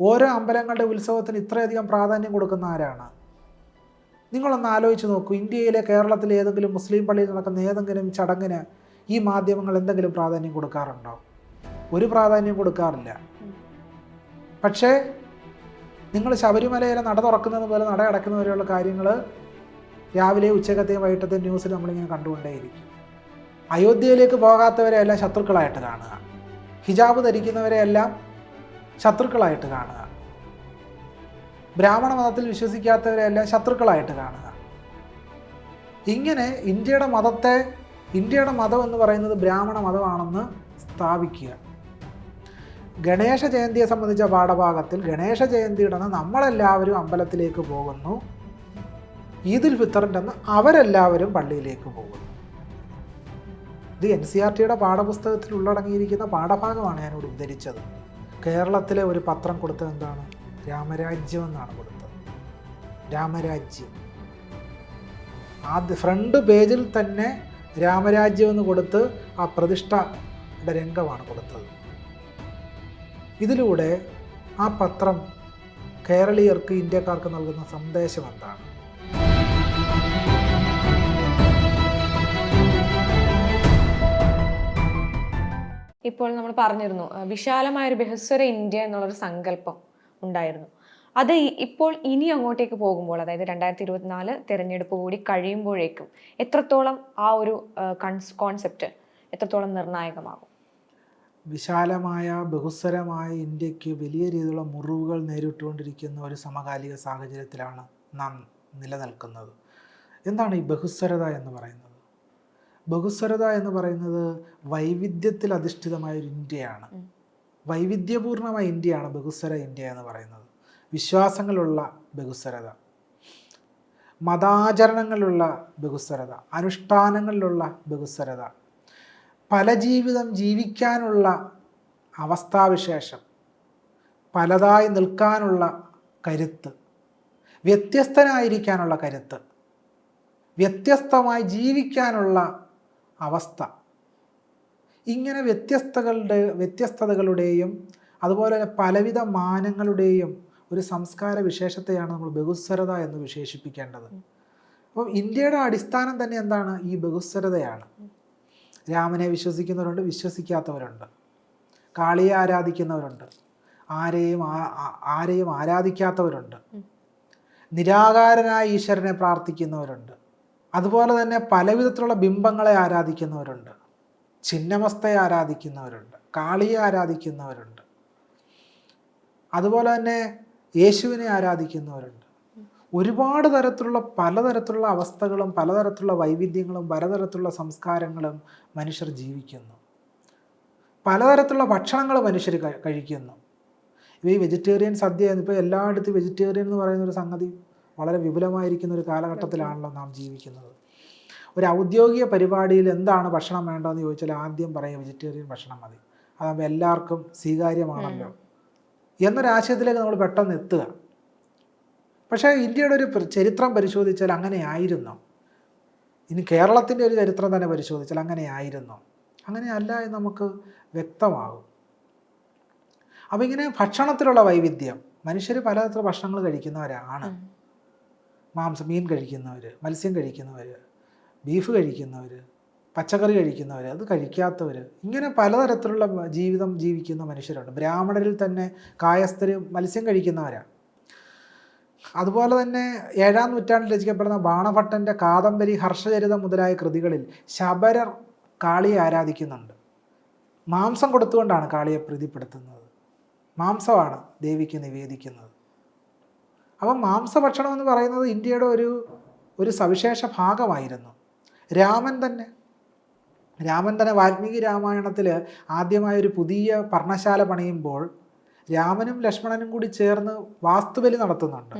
ഓരോ അമ്പലങ്ങളുടെ ഉത്സവത്തിന് ഇത്രയധികം പ്രാധാന്യം കൊടുക്കുന്ന ആരാണ്? നിങ്ങളൊന്ന് ആലോചിച്ച് നോക്കൂ. ഇന്ത്യയിലെ കേരളത്തിലെ ഏതെങ്കിലും മുസ്ലിം പള്ളിയിൽ നടക്കുന്ന ഏതെങ്കിലും ചടങ്ങിന് ഈ മാധ്യമങ്ങൾ എന്തെങ്കിലും പ്രാധാന്യം കൊടുക്കാറുണ്ടോ? ഒരു പ്രാധാന്യം കൊടുക്കാറില്ല. പക്ഷേ നിങ്ങൾ ശബരിമലയിലെ നട തുറക്കുന്നത് പോലെ നട അടയ്ക്കുന്നവരെയുള്ള കാര്യങ്ങൾ രാവിലെ ഉച്ചക്കത്തെയും വൈകിട്ടത്തെയും ന്യൂസിൽ നമ്മളിങ്ങനെ കണ്ടുകൊണ്ടേയിരിക്കും. അയോധ്യയിലേക്ക് പോകാത്തവരെയെല്ലാം ശത്രുക്കളായിട്ട് കാണുക. ഹിജാബ് ധരിക്കുന്നവരെയെല്ലാം ശത്രുക്കളായിട്ട് കാണുക. ബ്രാഹ്മണ മതത്തിൽ വിശ്വസിക്കാത്തവരെയെല്ലാം ശത്രുക്കളായിട്ട് കാണുക. ഇങ്ങനെ ഇന്ത്യയുടെ മതത്തെ ഇന്ത്യയുടെ മതം എന്ന് പറയുന്നത് ബ്രാഹ്മണ മതമാണെന്ന് സ്ഥാപിക്കുക. ഗണേശ ജയന്തിയെ സംബന്ധിച്ച പാഠഭാഗത്തിൽ ഗണേശ ജയന്തിയുടെ നമ്മളെല്ലാവരും അമ്പലത്തിലേക്ക് പോകുന്നു. ഈദുൽ ഫിത്തറിന്റെ അന്ന് അവരെല്ലാവരും പള്ളിയിലേക്ക് പോകുന്നു. ഇത് എൻ സി ആർ ടിയുടെ പാഠപുസ്തകത്തിൽ ഉള്ളടങ്ങിയിരിക്കുന്ന പാഠഭാഗമാണ് ഞാനിവിടെ ഉദ്ധരിച്ചത്. കേരളത്തിലെ ഒരു പത്രം കൊടുത്തത് എന്താണ്? രാമരാജ്യം എന്നാണ് കൊടുത്തത്. രാമരാജ്യം. ആദ്യ ഫ്രണ്ട് പേജിൽ തന്നെ രാമരാജ്യം എന്ന് കൊടുത്ത് ആ പ്രതിഷ്ഠയുടെ രംഗമാണ് കൊടുത്തത്. ഇതിലൂടെ ആ പത്രം കേരളീയർക്ക് ഇന്ത്യക്കാർക്ക് നൽകുന്ന സന്ദേശം എന്താണ്? ഇപ്പോൾ നമ്മൾ പറഞ്ഞിരുന്നു വിശാലമായ ഒരു ബഹസ്വര ഇന്ത്യ എന്നുള്ളൊരു സങ്കല്പം ഉണ്ടായിരുന്നു. അത് ഇപ്പോൾ ഇനി അങ്ങോട്ടേക്ക് പോകുമ്പോൾ അതായത് രണ്ടായിരത്തി ഇരുപത്തിനാല് തിരഞ്ഞെടുപ്പ് കൂടി കഴിയുമ്പോഴേക്കും എത്രത്തോളം ആ ഒരു കോൺസെപ്റ്റ് എത്രത്തോളം നിർണായകമാകും? വിശാലമായ ബഹുസ്വരമായ ഇന്ത്യയ്ക്ക് വലിയ രീതിയിലുള്ള മുറിവുകൾ നേരിട്ടുകൊണ്ടിരിക്കുന്ന ഒരു സമകാലിക സാഹചര്യത്തിലാണ് നാം നിലനിൽക്കുന്നത്. എന്താണ് ഈ ബഹുസ്വരത എന്ന് പറയുന്നത്? ബഹുസ്വരത എന്ന് പറയുന്നത് വൈവിധ്യത്തിൽ അധിഷ്ഠിതമായ ഒരു ഇന്ത്യയാണ്. വൈവിധ്യപൂർണമായ ഇന്ത്യയാണ് ബഹുസ്വര ഇന്ത്യ എന്ന് പറയുന്നത്. വിശ്വാസങ്ങളുള്ള ബഹുസ്വരത. മതാചരണങ്ങളിലുള്ള ബഹുസ്വരത. അനുഷ്ഠാനങ്ങളിലുള്ള ബഹുസ്വരത. പല ജീവിതം ജീവിക്കാനുള്ള അവസ്ഥാവിശേഷം. പലതായി നിൽക്കാനുള്ള കരുത്ത്. വ്യത്യസ്തനായിരിക്കാനുള്ള കരുത്ത്. വ്യത്യസ്തമായി ജീവിക്കാനുള്ള അവസ്ഥ. ഇങ്ങനെ വ്യത്യസ്തകളുടെ വ്യത്യസ്തതകളുടെയും അതുപോലെ തന്നെ പലവിധ മാനങ്ങളുടെയും ഒരു സംസ്കാര വിശേഷത്തെയാണ് നമ്മൾ ബഹുസ്വരത എന്ന് വിശേഷിപ്പിക്കേണ്ടത്. അപ്പം ഇന്ത്യയുടെ അടിസ്ഥാനം തന്നെ എന്താണ്? ഈ ബഹുസ്വരതയാണ്. രാമനെ വിശ്വസിക്കുന്നവരുണ്ട് വിശ്വസിക്കാത്തവരുണ്ട്. കാളിയെ ആരാധിക്കുന്നവരുണ്ട്. ആരെയും ആരെയും ആരാധിക്കാത്തവരുണ്ട്. നിരാകാരനായ ഈശ്വരനെ പ്രാർത്ഥിക്കുന്നവരുണ്ട്. അതുപോലെ തന്നെ പലവിധത്തിലുള്ള ബിംബങ്ങളെ ആരാധിക്കുന്നവരുണ്ട്. ചിന്നമസ്തയെ ആരാധിക്കുന്നവരുണ്ട്. കാളിയെ ആരാധിക്കുന്നവരുണ്ട്. അതുപോലെ തന്നെ യേശുവിനെ ആരാധിക്കുന്നവരുണ്ട്. ഒരുപാട് തരത്തിലുള്ള പലതരത്തിലുള്ള അവസ്ഥകളും പലതരത്തിലുള്ള വൈവിധ്യങ്ങളും പലതരത്തിലുള്ള സംസ്കാരങ്ങളും മനുഷ്യർ ജീവിക്കുന്നു. പലതരത്തിലുള്ള ഭക്ഷണങ്ങൾ മനുഷ്യർ കഴിക്കുന്നു. ഇപ്പോൾ ഈ വെജിറ്റേറിയൻ സദ്യ ഇപ്പോൾ എല്ലായിടത്തും വെജിറ്റേറിയൻ എന്ന് പറയുന്ന ഒരു സംഗതി വളരെ വിപുലമായിരിക്കുന്ന ഒരു കാലഘട്ടത്തിലാണല്ലോ നാം ജീവിക്കുന്നത്. ഒരു ഔദ്യോഗിക പരിപാടിയിൽ എന്താണ് ഭക്ഷണം വേണ്ടതെന്ന് ചോദിച്ചാൽ ആദ്യം പറയും വെജിറ്റേറിയൻ ഭക്ഷണം മതി. അതാകുമ്പോൾ എല്ലാവർക്കും സ്വീകാര്യമാണല്ലോ. എന്നൊരാശയത്തിലേക്ക് നമ്മൾ പെട്ടെന്ന് എത്തുക. പക്ഷേ ഇന്ത്യയുടെ ഒരു ചരിത്രം പരിശോധിച്ചാൽ അങ്ങനെയായിരുന്നോ ഇനി കേരളത്തിന്റെ ഒരു ചരിത്രം തന്നെ പരിശോധിച്ചാൽ അങ്ങനെയായിരുന്നു അങ്ങനെയല്ല എന്ന് നമുക്ക് വ്യക്തമാകും. അപ്പം ഇങ്ങനെ ഭക്ഷണത്തിലുള്ള വൈവിധ്യം. മനുഷ്യർ പലതരത്തിലുള്ള ഭക്ഷണങ്ങൾ കഴിക്കുന്നവരാണ്. മാംസം മീൻ കഴിക്കുന്നവർ മത്സ്യം കഴിക്കുന്നവർ ബീഫ് കഴിക്കുന്നവർ പച്ചക്കറി കഴിക്കുന്നവർ അത് കഴിക്കാത്തവർ ഇങ്ങനെ പലതരത്തിലുള്ള ജീവിതം ജീവിക്കുന്ന മനുഷ്യരുണ്ട്. ബ്രാഹ്മണരിൽ തന്നെ കായസ്ഥർ മത്സ്യം കഴിക്കുന്നവരാണ് അതുപോലെ തന്നെ ഏഴാം നൂറ്റാണ്ടിൽ രചിക്കപ്പെടുന്ന ബാണഭട്ടന്റെ കാദംബരി ഹർഷചരിതം മുതലായ കൃതികളിൽ ശബരർ കാളിയെ ആരാധിക്കുന്നുണ്ട്. മാംസം കൊടുത്തുകൊണ്ടാണ് കാളിയെ പ്രീതിപ്പെടുത്തുന്നത്. മാംസമാണ് ദേവിക്ക് നിവേദിക്കുന്നത്. അപ്പം മാംസഭക്ഷണം എന്ന് പറയുന്നത് ഇന്ത്യയുടെ ഒരു ഒരു സവിശേഷ ഭാഗമായിരുന്നു. രാമൻ തന്നെ. രാമൻ തന്നെ വാൽമീകി രാമായണത്തിൽ ആദ്യമായ ഒരു പുതിയ പർണശാല പണിയുമ്പോൾ രാമനും ലക്ഷ്മണനും കൂടി ചേർന്ന് വാസ്തുബലി നടത്തുന്നുണ്ട്.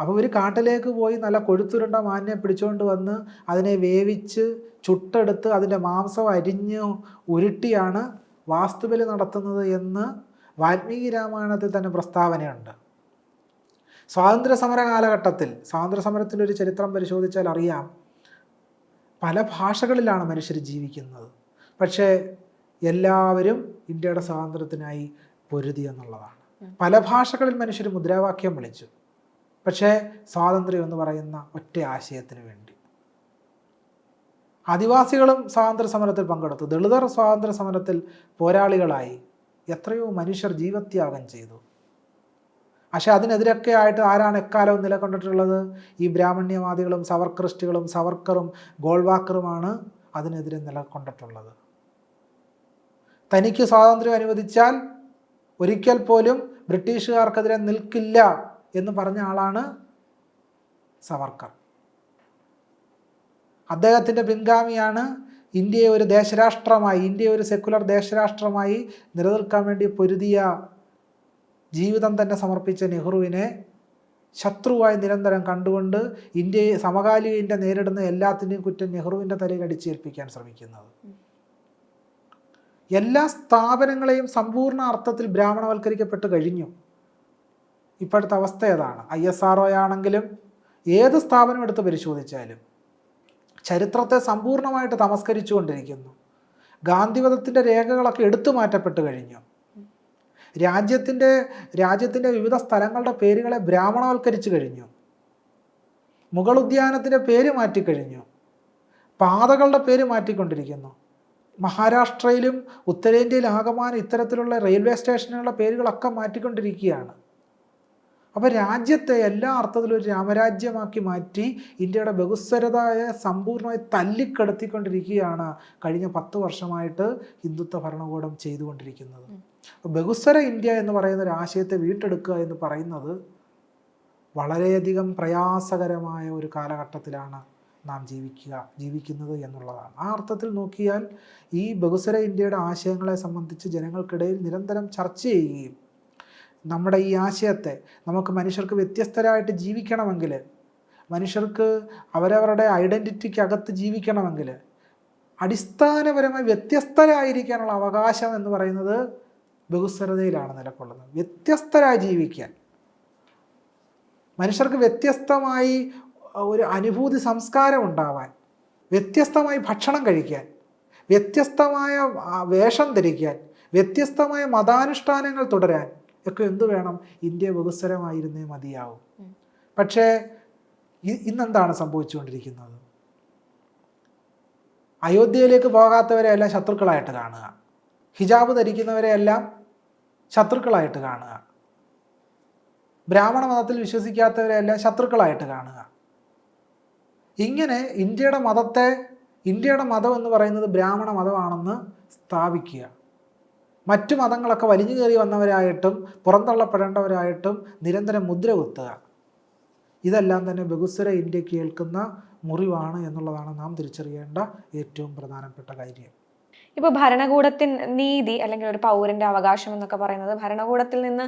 അപ്പോൾ ഒരു കാട്ടിലേക്ക് പോയി നല്ല കൊഴുത്തുരുണ്ട മാനിനെ പിടിച്ചുകൊണ്ട് വന്ന് അതിനെ വേവിച്ച് ചുട്ടെടുത്ത് അതിന്റെ മാംസം അരിഞ്ഞ് ഉരുട്ടിയാണ് വാസ്തുബലി നടത്തുന്നത് എന്ന് വാൽമീകി രാമായണത്തിൽ തന്നെ പ്രസ്താവനയുണ്ട്. സ്വാതന്ത്ര്യ സമര കാലഘട്ടത്തിൽ സ്വാതന്ത്ര്യ സമരത്തിന്റെ ഒരു ചരിത്രം പരിശോധിച്ചാൽ അറിയാം പല ഭാഷകളിലാണ് മനുഷ്യർ ജീവിക്കുന്നത്. പക്ഷേ എല്ലാവരും ഇന്ത്യയുടെ സ്വാതന്ത്ര്യത്തിനായി പൊരുതി എന്നുള്ളതാണ്. പല ഭാഷകളിൽ മനുഷ്യർ മുദ്രാവാക്യം വിളിച്ചു. പക്ഷേ സ്വാതന്ത്ര്യം എന്ന് പറയുന്ന ഒറ്റ ആശയത്തിന് വേണ്ടി. ആദിവാസികളും സ്വാതന്ത്ര്യ സമരത്തിൽ പങ്കെടുത്തു. ദളിതർ സ്വാതന്ത്ര്യ സമരത്തിൽ പോരാളികളായി എത്രയോ മനുഷ്യർ ജീവത്യാഗം ചെയ്തു. പക്ഷെ അതിനെതിരൊക്കെ ആയിട്ട് ആരാണ് എക്കാലവും നിലകൊണ്ടിട്ടുള്ളത്? ഈ ബ്രാഹ്മണ്യവാദികളും സവർക്രിസ്റ്റുകളും സവർക്കറും ഗോൾവാക്കറുമാണ് അതിനെതിരെ നിലകൊണ്ടിട്ടുള്ളത്. തനിക്ക് സ്വാതന്ത്ര്യം അനുവദിച്ചാൽ ഒരിക്കൽ പോലും ബ്രിട്ടീഷുകാർക്കെതിരെ നിൽക്കില്ല എന്ന് പറഞ്ഞ ആളാണ് സവർക്കർ. അദ്ദേഹത്തിന്റെ പിൻഗാമിയാണ് ഇന്ത്യയെ ഒരു ദേശരാഷ്ട്രമായി ഇന്ത്യയെ ഒരു സെക്കുലർ ദേശരാഷ്ട്രമായി നിലനിൽക്കാൻ വേണ്ടി പൊരുതിയ ജീവിതം തന്നെ സമർപ്പിച്ച നെഹ്റുവിനെ ശത്രുവായി നിരന്തരം കണ്ടുകൊണ്ട് ഇന്ത്യയെ സമകാലിക ഇന്ത്യ നേരിടുന്ന എല്ലാത്തിന്റെയും കുറ്റം നെഹ്റുവിന്റെ തലയിൽ അടിച്ചേൽപ്പിക്കാൻ ശ്രമിക്കുന്നത്. എല്ലാ സ്ഥാപനങ്ങളെയും സമ്പൂർണ അർത്ഥത്തിൽ ബ്രാഹ്മണവൽക്കരിക്കപ്പെട്ട് കഴിഞ്ഞു. ഇപ്പോഴത്തെ അവസ്ഥ ഏതാണ്? ഐ എസ് ആർ ആണെങ്കിലും ഏത് സ്ഥാപനം എടുത്ത് പരിശോധിച്ചാലും ചരിത്രത്തെ സമ്പൂർണമായിട്ട് തമസ്കരിച്ചുകൊണ്ടിരിക്കുന്നു. ഗാന്ധിവധത്തിന്റെ രേഖകളൊക്കെ എടുത്തു മാറ്റപ്പെട്ട് കഴിഞ്ഞു. രാജ്യത്തിന്റെ രാജ്യത്തിന്റെ വിവിധ സ്ഥലങ്ങളുടെ പേരുകളെ ബ്രാഹ്മണവൽക്കരിച്ചു കഴിഞ്ഞു. മുഗൾ ഉദ്യാനത്തിന്റെ പേര് മാറ്റിക്കഴിഞ്ഞു. പാതകളുടെ പേര് മാറ്റിക്കൊണ്ടിരിക്കുന്നു. മഹാരാഷ്ട്രയിലും ഉത്തരേന്ത്യയിൽ ആകമാനം ഇത്തരത്തിലുള്ള റെയിൽവേ സ്റ്റേഷനുകളുടെ പേരുകളൊക്കെ മാറ്റിക്കൊണ്ടിരിക്കുകയാണ്. അപ്പോൾ രാജ്യത്തെ എല്ലാ അർത്ഥത്തിലും ഒരു രാമരാജ്യമാക്കി മാറ്റി ഇന്ത്യയുടെ ബഹുസ്വരതയെ സമ്പൂർണമായി തല്ലിക്കെടുത്തിക്കൊണ്ടിരിക്കുകയാണ് കഴിഞ്ഞ പത്ത് വർഷമായിട്ട് ഹിന്ദുത്വ ഭരണകൂടം ചെയ്തുകൊണ്ടിരിക്കുന്നത്. ബഹുസ്വര ഇന്ത്യ എന്ന് പറയുന്ന ഒരു ആശയത്തെ വീട്ടെടുക്കുക എന്ന് പറയുന്നത് വളരെയധികം പ്രയാസകരമായ ഒരു കാലഘട്ടത്തിലാണ് നാം ജീവിക്കുക ജീവിക്കുന്നത് എന്നുള്ളതാണ്. ആ അർത്ഥത്തിൽ നോക്കിയാൽ ഈ ബഹുസ്വര ഇന്ത്യയുടെ ആശയങ്ങളെ സംബന്ധിച്ച് ജനങ്ങൾക്കിടയിൽ നിരന്തരം ചർച്ച ചെയ്യുകയും നമ്മുടെ ഈ ആശയത്തെ നമുക്ക് മനുഷ്യർക്ക് വ്യത്യസ്തരായിട്ട് ജീവിക്കണമെങ്കിൽ മനുഷ്യർക്ക് അവരവരുടെ ഐഡന്റിറ്റിക്കകത്ത് ജീവിക്കണമെങ്കിൽ അടിസ്ഥാനപരമായി വ്യത്യസ്തരായിരിക്കാനുള്ള അവകാശം എന്ന് പറയുന്നത് ബഹുസ്വരതയിലാണ് നിലകൊള്ളുന്നത് വ്യത്യസ്തരായി ജീവിക്കാൻ. മനുഷ്യർക്ക് വ്യത്യസ്തമായി ഒരു അനുഭൂതി സംസ്കാരം ഉണ്ടാവാൻ വ്യത്യസ്തമായി ഭക്ഷണം കഴിക്കാൻ വ്യത്യസ്തമായ വേഷം ധരിക്കാൻ വ്യത്യസ്തമായ മതാനുഷ്ഠാനങ്ങൾ തുടരാൻ ഒക്കെ എന്തു വേണം? ഇന്ത്യ ബഹുസ്വരമായിരുന്നേ മതിയാവും. പക്ഷേ ഇന്നെന്താണ് സംഭവിച്ചുകൊണ്ടിരിക്കുന്നത്? അയോധ്യയിലേക്ക് പോകാത്തവരെ എല്ലാം ശത്രുക്കളായിട്ട് കാണുക. ഹിജാബ് ധരിക്കുന്നവരെയെല്ലാം ശത്രുക്കളായിട്ട് കാണുക. ബ്രാഹ്മണ മതത്തിൽ വിശ്വസിക്കാത്തവരെയെല്ലാം ശത്രുക്കളായിട്ട് കാണുക. ഇങ്ങനെ ഇന്ത്യയുടെ മതത്തെ ഇന്ത്യയുടെ മതം എന്ന് പറയുന്നത് ബ്രാഹ്മണ മതമാണെന്ന് സ്ഥാപിക്കുക. മറ്റു മതങ്ങളൊക്കെ വലിഞ്ഞു കയറി വന്നവരായിട്ടും പുറന്തള്ളപ്പെടേണ്ടവരായിട്ടും നിരന്തരം മുദ്ര കുത്തുക. ഇതെല്ലാം തന്നെ ബഹുസ്വര ഇന്ത്യ കേൾക്കുന്ന മുറിവാണ് എന്നുള്ളതാണ് നാം തിരിച്ചറിയേണ്ട ഏറ്റവും പ്രധാനപ്പെട്ട കാര്യം. ഇപ്പൊ ഭരണകൂടത്തിൻ നീതി അല്ലെങ്കിൽ ഒരു പൗരന്റെ അവകാശം എന്നൊക്കെ പറയുന്നത് ഭരണകൂടത്തിൽ നിന്ന്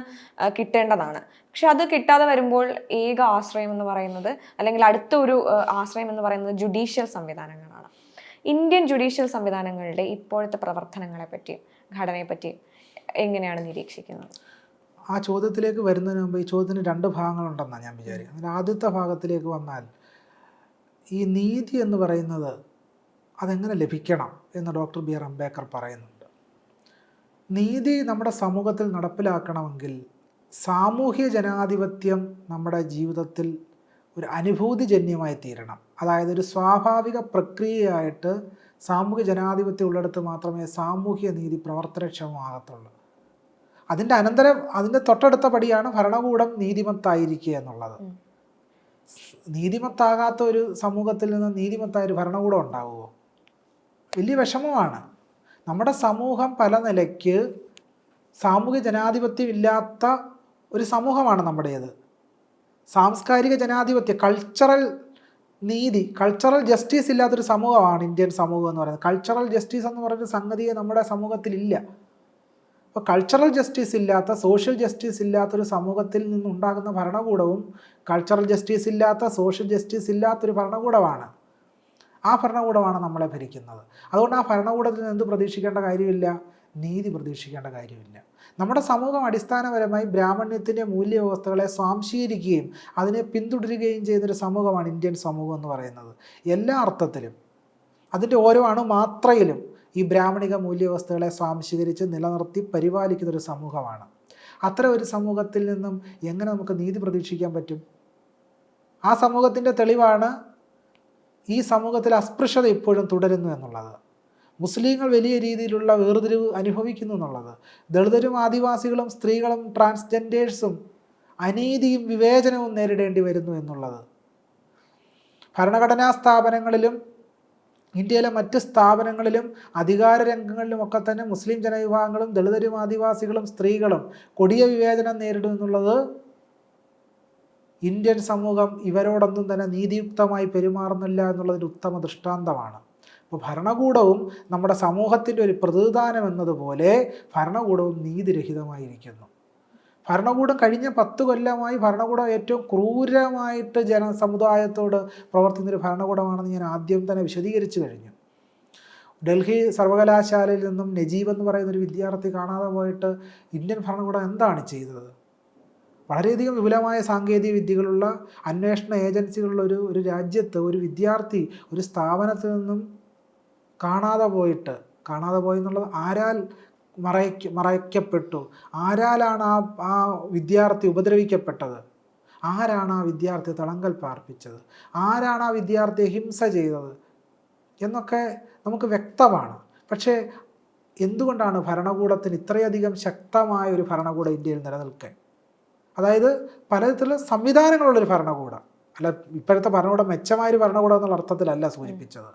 കിട്ടേണ്ടതാണ്. പക്ഷെ അത് കിട്ടാതെ വരുമ്പോൾ ഏക ആശ്രയം എന്ന് പറയുന്നത് അല്ലെങ്കിൽ അടുത്ത ഒരു ആശ്രയം എന്ന് പറയുന്നത് ജുഡീഷ്യൽ സംവിധാനങ്ങളാണ്. ഇന്ത്യൻ ജുഡീഷ്യൽ സംവിധാനങ്ങളുടെ ഇപ്പോഴത്തെ പ്രവർത്തനങ്ങളെ പറ്റിയും ഘടനയെ പറ്റിയും എങ്ങനെയാണ് നിരീക്ഷിക്കുന്നത്? ആ ചോദ്യത്തിലേക്ക് വരുന്നതിന് മുമ്പ് ഈ ചോദ്യത്തിന് രണ്ട് ഭാഗങ്ങളുണ്ടെന്നാണ് ഞാൻ വിചാരിക്കുന്നത്. ആദ്യത്തെ ഭാഗത്തിലേക്ക് വന്നാൽ ഈ നീതി എന്ന് പറയുന്നത് അതെങ്ങനെ ലഭിക്കണം എന്ന് ഡോക്ടർ ബി ആർ അംബേദ്കർ പറയുന്നുണ്ട്. നീതി നമ്മുടെ സമൂഹത്തിൽ നടപ്പിലാക്കണമെങ്കിൽ സാമൂഹ്യ ജനാധിപത്യം നമ്മുടെ ജീവിതത്തിൽ ഒരു അനുഭൂതിജന്യമായി തീരണം. അതായത് ഒരു സ്വാഭാവിക പ്രക്രിയയായിട്ട് സാമൂഹ്യ ജനാധിപത്യം ഉള്ളിടത്ത് മാത്രമേ സാമൂഹ്യ നീതി പ്രവർത്തനക്ഷമമാകത്തുള്ളൂ. അതിന്റെ അനന്തരം അതിന്റെ തൊട്ടടുത്ത പടിയാണ് ഭരണകൂടം നീതിമത്തായിരിക്കുക എന്നുള്ളത്. നീതിമത്താകാത്ത ഒരു സമൂഹത്തിൽ നിന്ന് നീതിമത്തായ ഒരു ഭരണകൂടം ഉണ്ടാവുമോ? വലിയ വിഷമമാണ്. നമ്മുടെ സമൂഹം പല നിലയ്ക്ക് സാമൂഹ്യ ജനാധിപത്യമില്ലാത്ത ഒരു സമൂഹമാണ് നമ്മുടേത്. സാംസ്കാരിക ജനാധിപത്യ കൾച്ചറൽ നീതി കൾച്ചറൽ ജസ്റ്റിസ് ഇല്ലാത്തൊരു സമൂഹമാണ് ഇന്ത്യൻ സമൂഹം എന്ന് പറയുന്നത്. കൾച്ചറൽ ജസ്റ്റിസ് എന്ന് പറയുന്ന സംഗതിയെ നമ്മുടെ സമൂഹത്തിലില്ല അപ്പോൾ കൾച്ചറൽ ജസ്റ്റിസ് ഇല്ലാത്ത സോഷ്യൽ ജസ്റ്റിസ് ഇല്ലാത്തൊരു സമൂഹത്തിൽ നിന്നുണ്ടാകുന്ന ഭരണകൂടവും കൾച്ചറൽ ജസ്റ്റിസ് ഇല്ലാത്ത സോഷ്യൽ ജസ്റ്റിസ് ഇല്ലാത്തൊരു ഭരണകൂടമാണ്. ആ ഭരണകൂടമാണ് നമ്മളെ ഭരിക്കുന്നത്. അതുകൊണ്ട് ആ ഭരണകൂടത്തിൽ നിന്ന് എന്ത് പ്രതീക്ഷിക്കേണ്ട കാര്യമില്ല? നീതി പ്രതീക്ഷിക്കേണ്ട കാര്യമില്ല. നമ്മുടെ സമൂഹം അടിസ്ഥാനപരമായി ബ്രാഹ്മണ്യത്തിന്റെ മൂല്യവ്യവസ്ഥകളെ സ്വാംശീകരിക്കുകയും അതിനെ പിന്തുടരുകയും ചെയ്യുന്നൊരു സമൂഹമാണ് ഇന്ത്യൻ സമൂഹം എന്ന് പറയുന്നത്. എല്ലാ അർത്ഥത്തിലും. അതിന്റെ ഓരോ അണുമാത്രയിലും ഈ ബ്രാഹ്മണിക മൂല്യവ്യവസ്ഥകളെ സ്വാംശീകരിച്ച് നിലനിർത്തി പരിപാലിക്കുന്ന ഒരു സമൂഹമാണ്. അത്ര ഒരു സമൂഹത്തിൽ നിന്നും എങ്ങനെ നമുക്ക് നീതി പ്രതീക്ഷിക്കാൻ പറ്റും? ആ സമൂഹത്തിന്റെ തെളിവാണ് ഈ സമൂഹത്തിൽ അസ്പൃശ്യത ഇപ്പോഴും തുടരുന്നു എന്നുള്ളത്. മുസ്ലിങ്ങൾ വലിയ രീതിയിലുള്ള വേർതിരിവ് അനുഭവിക്കുന്നു എന്നുള്ളത്. ദളിതരും ആദിവാസികളും സ്ത്രീകളും ട്രാൻസ്ജെൻഡേഴ്സും അനീതിയും വിവേചനവും നേരിടേണ്ടി വരുന്നു എന്നുള്ളത്. ഭരണഘടനാ സ്ഥാപനങ്ങളിലും ഇന്ത്യയിലെ മറ്റ് സ്ഥാപനങ്ങളിലും അധികാര രംഗങ്ങളിലുമൊക്കെ തന്നെ മുസ്ലിം ജനവിഭാഗങ്ങളും ദളിതരും ആദിവാസികളും സ്ത്രീകളും കൊടിയ വിവേചനം നേരിടും എന്നുള്ളത് ഇന്ത്യൻ സമൂഹം ഇവരോടൊന്നും തന്നെ നീതിയുക്തമായി പെരുമാറുന്നില്ല എന്നുള്ളതിന്റെ ഉത്തമ ദൃഷ്ടാന്തമാണ്. അപ്പോൾ ഭരണകൂടവും നമ്മുടെ സമൂഹത്തിന്റെ ഒരു പ്രതിദാനം എന്നതുപോലെ ഭരണകൂടവും നീതിരഹിതമായിരിക്കുന്നു. ഭരണകൂടം കഴിഞ്ഞ പത്ത് കൊല്ലമായി ഭരണകൂടം ഏറ്റവും ക്രൂരമായിട്ട് ജന സമുദായത്തോട് പ്രവർത്തിക്കുന്ന ഒരു ഭരണകൂടമാണെന്ന് ഞാൻ ആദ്യം തന്നെ വിശദീകരിച്ചു കഴിഞ്ഞു. ഡൽഹി സർവകലാശാലയിൽ നിന്നും നജീബ് എന്ന് പറയുന്ന ഒരു വിദ്യാർത്ഥി കാണാതെ പോയിട്ട് ഇന്ത്യൻ ഭരണകൂടം എന്താണ് ചെയ്തത്? വളരെയധികം വിപുലമായ സാങ്കേതിക വിദ്യകളുള്ള അന്വേഷണ ഏജൻസികളുള്ള ഒരു ഒരു രാജ്യത്ത് ഒരു വിദ്യാർത്ഥി ഒരു സ്ഥാപനത്തിൽ നിന്നും കാണാതെ പോയിട്ട് കാണാതെ പോയി എന്നുള്ളത് ആരാൽ മറയ്ക്ക മറയ്ക്കപ്പെട്ടു? ആരാലാണ് ആ ആ വിദ്യാർത്ഥി ഉപദ്രവിക്കപ്പെട്ടത്? ആരാണ് ആ വിദ്യാർത്ഥി തളങ്കൽ പാർപ്പിച്ചത്? ആരാണ് ആ വിദ്യാർത്ഥിയെ ഹിംസ ചെയ്തത്? എന്നൊക്കെ നമുക്ക് വ്യക്തമാണ്. പക്ഷേ എന്തുകൊണ്ടാണ് ഭരണകൂടത്തിന് ഇത്രയധികം ശക്തമായ ഒരു ഭരണകൂടം ഇന്ത്യയിൽ നിലനിൽക്കാൻ? അതായത് പലതരത്തിലുള്ള സംവിധാനങ്ങളുള്ളൊരു ഭരണകൂടം. അല്ല ഇപ്പോഴത്തെ ഭരണകൂടം മെച്ചമായ ഒരു ഭരണകൂടം എന്നുള്ള അർത്ഥത്തിലല്ല സൂചിപ്പിച്ചത്.